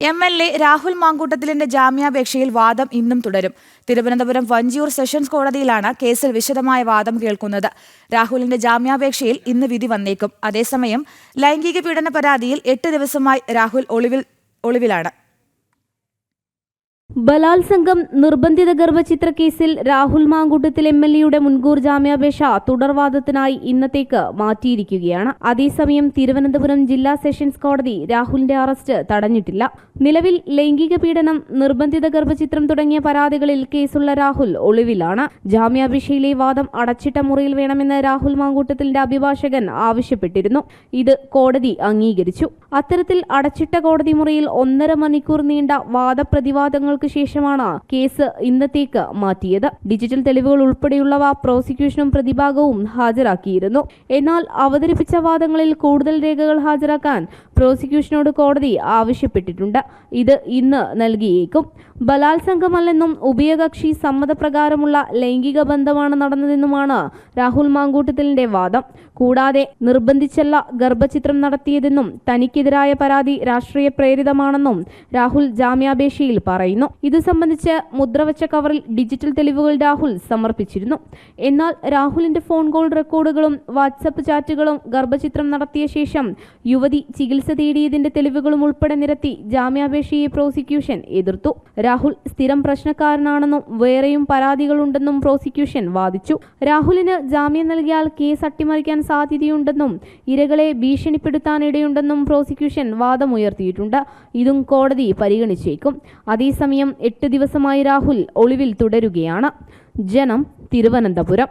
M L A Rahul മാങ്കൂട്ടത്തിലിന്റെ ജാമ്യാപേക്ഷയിൽ വാദം ഇന്നും തുടരും. തിരുവനന്തപുരം വഞ്ചിയൂർ സെഷൻസ് കോടതിയിലാണ് കേസിൽ വിശദമായ വാദം കേൾക്കുന്നത്. രാഹുലിന്റെ ജാമ്യാപേക്ഷയിൽ ഇന്ന് വിധി വന്നേക്കും. അതേസമയം ലൈംഗിക പീഡന പരാതിയിൽ എട്ട് ദിവസമായി രാഹുൽ ഒളിവിൽ ഒളിവിലാണ്. ബലാത്സംഗം നിർബന്ധിത ഗർഭചിത്ര കേസിൽ രാഹുൽ മാങ്കൂട്ടത്തിൽ എം എൽ എയുടെ മുൻകൂർ ജാമ്യാപേക്ഷ തുടർവാദത്തിനായി ഇന്നത്തേക്ക് മാറ്റിയിരിക്കുകയാണ്. അതേസമയം തിരുവനന്തപുരം ജില്ലാ സെഷൻസ് കോടതി രാഹുലിന്റെ അറസ്റ്റ് തടഞ്ഞിട്ടില്ല. നിലവിൽ ലൈംഗിക പീഡനം നിർബന്ധിത ഗർഭചിത്രം തുടങ്ങിയ പരാതികളിൽ കേസുള്ള രാഹുൽ ഒളിവിലാണ്. ജാമ്യാപേക്ഷയിലെ വാദം അടച്ചിട്ട മുറിയിൽ വേണമെന്ന് രാഹുൽ മാങ്കൂട്ടത്തിന്റെ അഭിഭാഷകൻ ആവശ്യപ്പെട്ടിരുന്നു. ഇത് കോടതി അംഗീകരിച്ചു. അത്തരത്തിൽ അടച്ചിട്ട കോടതി മുറിയിൽ ഒന്നര മണിക്കൂർ നീണ്ട വാദപ്രതിവാദങ്ങൾക്ക് ശേഷമാണ് കേസ് ഇന്നത്തേക്ക് മാറ്റിയത്. ഡിജിറ്റൽ തെളിവുകൾ ഉൾപ്പെടെയുള്ളവ പ്രോസിക്യൂഷനും പ്രതിഭാഗവും ഹാജരാക്കിയിരുന്നു. എന്നാൽ അവതരിപ്പിച്ച വാദങ്ങളിൽ കൂടുതൽ രേഖകൾ ഹാജരാക്കാൻ പ്രോസിക്യൂഷനോട് കോടതി ആവശ്യപ്പെട്ടിട്ടുണ്ട്. ഇത് ഇന്ന് നൽകിയേക്കും. ബലാത്സംഗമല്ലെന്നും ഉഭയകക്ഷി സമ്മതപ്രകാരമുള്ള ലൈംഗിക ബന്ധമാണ് നടന്നതെന്നുമാണ് രാഹുൽ മാങ്കൂട്ടത്തിലിന്റെ വാദം. കൂടാതെ നിർബന്ധിച്ചല്ല ഗർഭചിത്രം നടത്തിയതെന്നും തനിക്കെതിരായ പരാതി രാഷ്ട്രീയ പ്രേരിതമാണെന്നും രാഹുൽ ജാമ്യാപേക്ഷയിൽ പറയുന്നു. ഇത് സംബന്ധിച്ച് മുദ്രവച്ച കവറിൽ ഡിജിറ്റൽ തെളിവുകൾ രാഹുൽ സമർപ്പിച്ചിരുന്നു. എന്നാൽ രാഹുലിന്റെ ഫോൺ കോൾ റെക്കോർഡുകളും വാട്സപ്പ് ചാറ്റുകളും ഗർഭചിത്രം നടത്തിയ ശേഷം യുവതി ചികിത്സ തേടിയതിന്റെ തെളിവുകളും ഉൾപ്പെടെ നിരത്തി ജാമ്യാപേക്ഷയെ പ്രോസിക്യൂഷൻ എതിർത്തു. രാഹുൽ സ്ഥിരം പ്രശ്നക്കാരനാണെന്നും വേറെയും പരാതികളുണ്ടെന്നും പ്രോസിക്യൂഷൻ വാദിച്ചു. രാഹുലിന് ജാമ്യം നൽകിയാൽ കേസ് അട്ടിമറിക്കാൻ സാധ്യതയുണ്ടെന്നും ഇരകളെ ഭീഷണിപ്പെടുത്താനിടയുണ്ടെന്നും പ്രോസിക്യൂഷൻ വാദമുയർത്തിയിട്ടുണ്ട്. ഇതും കോടതി പരിഗണിച്ചേക്കും. അതേസമയം എട്ട് ദിവസമായി രാഹുൽ ഒളിവിൽ തുടരുകയാണ്. ജനം തിരുവനന്തപുരം.